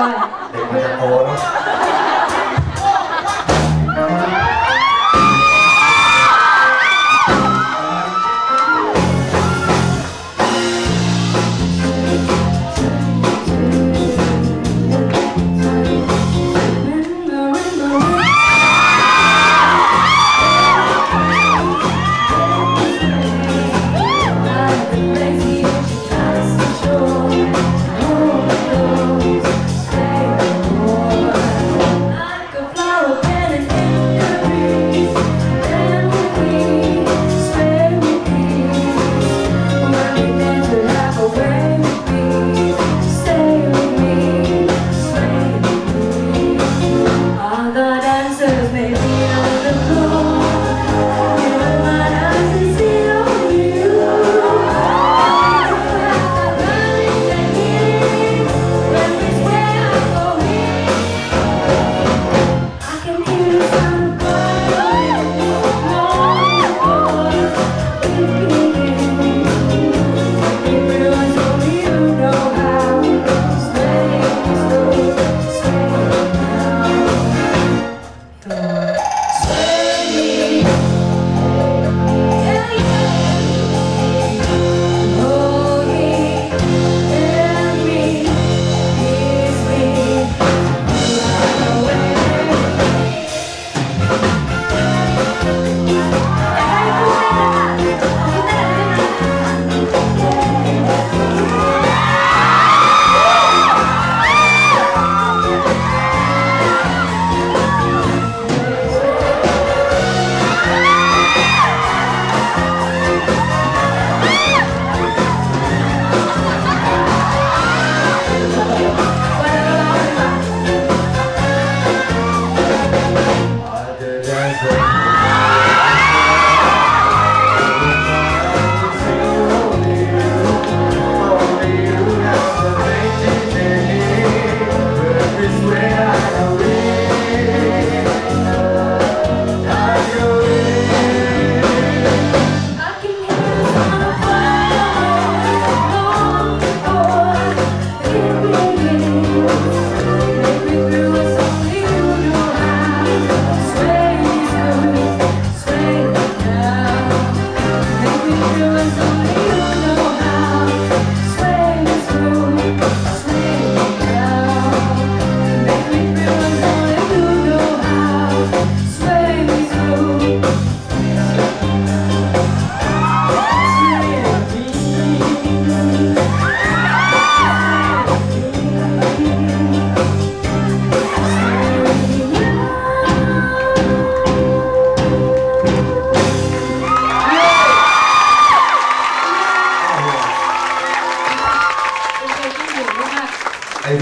ว่าเด็กมันจะโตเนาะ The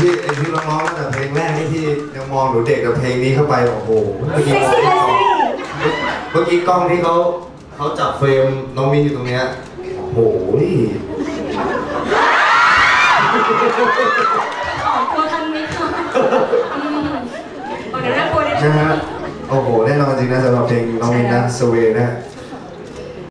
พี่ไอพี่ร้องๆตั้งแต่เพลงแรกนี่ที่ยังมองหนูเด็กกับเพลงนี้เข้าไปโอ้โหเมื่อกี้เซ็กซี่เลยสิเมื่อกี้กล้องที่เขาเขาจับเฟรมน้องมิ้นอยู่ตรงเนี้ยโอ้โหกลัวทันไหมคะอืมบอกเดี๋ยวน่ากลัวเลยนะฮะโอ้โหแน่นอนจริงนะสำหรับเพลงน้องมิ้นนะสเวย์นะ